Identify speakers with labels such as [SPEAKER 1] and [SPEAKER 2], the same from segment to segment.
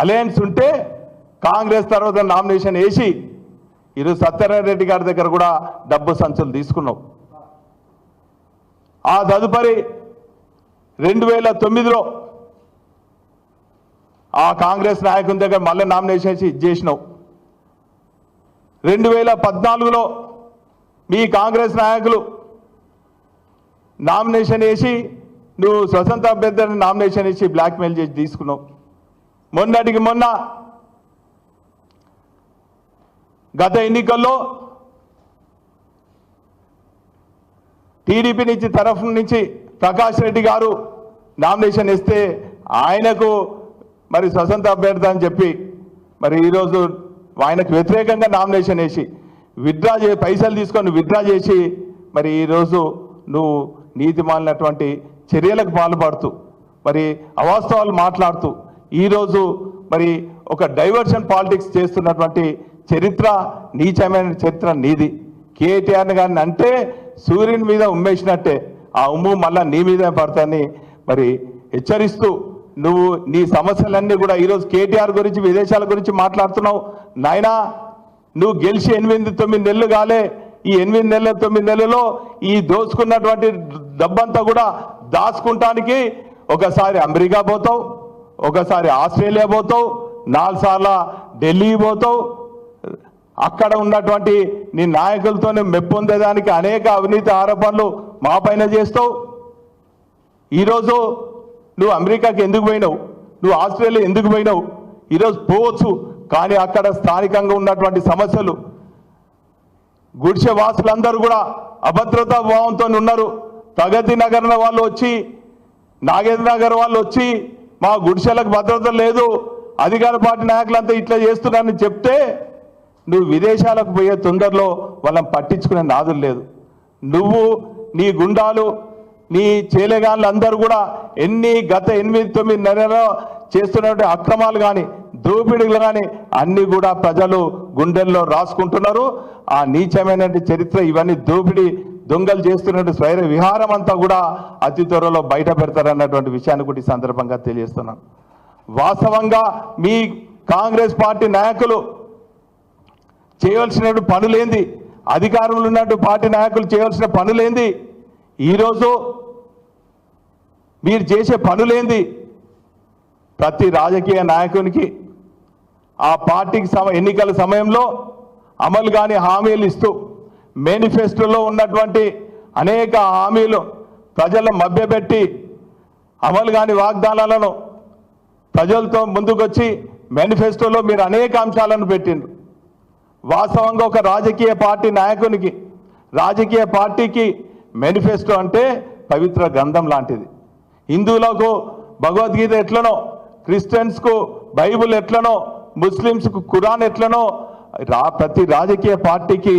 [SPEAKER 1] Alliance ఉంటే కాంగ్రెస్ తర్వాత nomination వేసి ఈరోజు సత్యనారాయణ రెడ్డి గారి దగ్గర కూడా డబ్బు సంచులు తీసుకున్నావు. ఆ తదుపరి రెండు వేల తొమ్మిదిలో ఆ కాంగ్రెస్ నాయకుని దగ్గర మళ్ళీ నామినేషన్ వేసి చేసినావు. రెండు వేల పద్నాలుగులో మీ కాంగ్రెస్ నాయకులు నామినేషన్ వేసి నువ్వు స్వతంత్ర అభ్యర్థిని నామినేషన్ వేసి బ్లాక్మెయిల్ చేసి తీసుకున్నావు. మొన్నటికి మొన్న గత ఎన్నికల్లో టీడీపీ నుంచి తరఫు నుంచి ప్రకాష్ రెడ్డి గారు నామినేషన్ ఇస్తే ఆయనకు మరి స్వతంత్ర అభ్యర్థి అని చెప్పి మరి ఈరోజు ఆయనకు వ్యతిరేకంగా నామినేషన్ వేసి విత్డ్రా చే పైసలు తీసుకొని విత్డ్రా చేసి మరి ఈరోజు నువ్వు నీతి మాలినటువంటి చర్యలకు పాల్పడుతూ మరి అవాస్తవాలు మాట్లాడుతూ ఈరోజు మరి ఒక డైవర్షన్ పాలిటిక్స్ చేస్తున్నటువంటి చరిత్ర నీచమైన చరిత్ర నీది. కేటీఆర్ గారిని అంటే సూర్యుని మీద ఉమ్మేసినట్టే. ఆ ఉమ్ము మళ్ళా నీ మీదే పడతాని మరి హెచ్చరిస్తూ నువ్వు నీ సమస్యలన్నీ కూడా ఈరోజు కేటీఆర్ గురించి విదేశాల గురించి మాట్లాడుతున్నావు. నాయనా నువ్వు గెలిచి ఎనిమిది తొమ్మిది నెలలు కాలే. ఈ ఎనిమిది నెలల తొమ్మిది నెలల్లో ఈ దోచుకున్నటువంటి డబ్బంతా కూడా దాచుకుంటానికి ఒకసారి అమెరికా పోతావు. ఒకసారి ఆస్ట్రేలియా పోతావు నాలుగు సార్ల ఢిల్లీ పోతావు. అక్కడ ఉన్నటువంటి నీ నాయకులతో మెప్పొందేదానికి అనేక అవినీతి ఆరోపణలు మా పైన చేస్తావు. ఈరోజు నువ్వు అమెరికాకి ఎందుకు పోయినావు? నువ్వు ఆస్ట్రేలియా ఎందుకు పోయినావు? ఈరోజు పోవచ్చు కానీ అక్కడ స్థానికంగా ఉన్నటువంటి సమస్యలు. గుడిసె వాసులందరూ కూడా అభద్రతా భావంతో ఉన్నారు. ప్రగతి నగర వాళ్ళు వచ్చి నాగేంద్ర నగర్ వాళ్ళు వచ్చి మా గుడిసెలకు భద్రత లేదు. అధికార పార్టీ నాయకులంతా ఇట్లా చేస్తున్నారని చెప్తే నువ్వు విదేశాలకు పోయే తొందరలో వాళ్ళని పట్టించుకునే నాదులు లేదు. నువ్వు నీ గుండాలు నీ చేలేగాళ్ళు అందరూ కూడా ఎన్ని గత ఎనిమిది తొమ్మిది నెలలో చేస్తున్నటువంటి అక్రమాలు కానీ దోపిడీలు కానీ అన్ని కూడా ప్రజలు గుండెల్లో రాసుకుంటున్నారు. ఆ నీచమైనటువంటి చరిత్ర ఇవన్నీ దోపిడీ దొంగలు చేస్తున్నట్టు స్వైర విహారం అంతా కూడా అతి త్వరలో బయట పెడతారన్నటువంటి విషయాన్ని కూడా ఈ సందర్భంగా తెలియజేస్తున్నాను. వాస్తవంగా మీ కాంగ్రెస్ పార్టీ నాయకులు చేయవలసిన పనులేంది? అధికారంలో ఉన్నట్టు పార్టీ నాయకులు చేయవలసిన పనులేంది? ఈరోజు మీరు చేసే పనులేంది? ప్రతి రాజకీయ నాయకునికి ఆ పార్టీకి సమ ఎన్నికల సమయంలో అమలు కాని హామీలు ఇస్తూ మేనిఫెస్టోలో ఉన్నటువంటి అనేక హామీలు ప్రజలను మభ్యపెట్టి అమలు కాని వాగ్దానాలను ప్రజలతో ముందుకొచ్చి మేనిఫెస్టోలో మీరు అనేక అంశాలను పెట్టిండ్రు. వాస్తవంగా ఒక రాజకీయ పార్టీ నాయకునికి రాజకీయ పార్టీకి మేనిఫెస్టో అంటే పవిత్ర గ్రంథం లాంటిది. హిందువులకు భగవద్గీత ఎట్లనో క్రిస్టియన్స్కు బైబుల్ ఎట్లనో ముస్లిమ్స్కు ఖురాన్ ఎట్లనో రా ప్రతి రాజకీయ పార్టీకి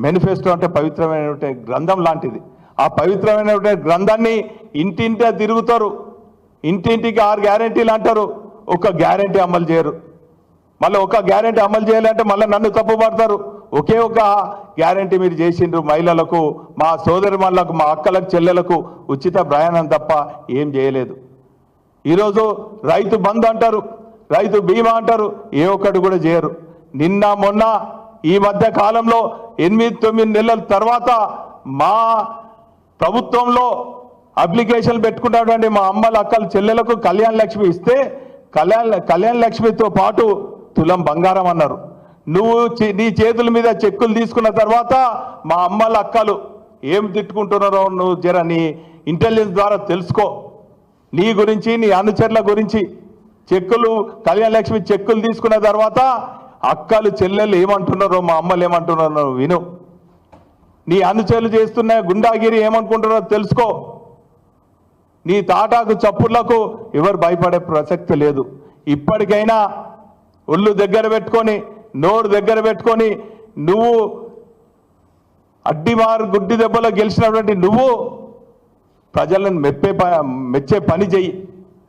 [SPEAKER 1] మేనిఫెస్టో అంటే పవిత్రమైనటువంటి గ్రంథం లాంటిది. ఆ పవిత్రమైన గ్రంథాన్ని ఇంటింటే తిరుగుతారు. ఇంటింటికి ఆరు గ్యారెంటీలు అంటారు. ఒక గ్యారెంటీ అమలు చేయరు. మళ్ళీ ఒక గ్యారెంటీ అమలు చేయాలంటే మళ్ళీ నన్ను తప్పుపడతారు ఒకే ఒక గ్యారెంటీ మీరు చేసిండ్రు మహిళలకు మా సోదరి మళ్ళకు మా అక్కలకు చెల్లెలకు ఉచిత ప్రయాణం తప్ప ఏం చేయలేదు. ఈరోజు రైతు బంధు అంటారు. రైతు బీమా అంటారు. ఏ ఒక్కటి కూడా చేయరు. నిన్న మొన్న ఈ మధ్య కాలంలో ఎనిమిది తొమ్మిది నెలల తర్వాత మా ప్రభుత్వంలో అప్లికేషన్ పెట్టుకున్నటువంటి మా అమ్మల అక్కల చెల్లెలకు కళ్యాణ లక్ష్మి ఇస్తే కళ్యాణ కళ్యాణ లక్ష్మితో పాటు తులం బంగారం అన్నారు. నువ్వు నీ చేతుల మీద చెక్కులు తీసుకున్న తర్వాత మా అమ్మల అక్కలు ఏం తిట్టుకుంటున్నారో నువ్వు జర నీ ఇంటెలిజెన్స్ ద్వారా తెలుసుకో. నీ గురించి నీ అనుచరుల గురించి చెక్కులు కళ్యాణ లక్ష్మి చెక్కులు తీసుకున్న తర్వాత అక్కలు చెల్లెలు ఏమంటున్నారో మా అమ్మలు ఏమంటున్నారో విను. నీ అనుచరులు చేస్తున్న గుండాగిరి ఏమనుకుంటున్నారో తెలుసుకో. నీ తాటాకు చప్పుళ్ళకు ఎవరు భయపడే ప్రసక్తి లేదు. ఇప్పటికైనా ఒళ్ళు దగ్గర పెట్టుకొని నోరు దగ్గర పెట్టుకొని నువ్వు అడ్డిమారు గుడ్డి దెబ్బలో గెలిచినటువంటి నువ్వు ప్రజలను మెప్పే మెచ్చే పని చెయ్యి.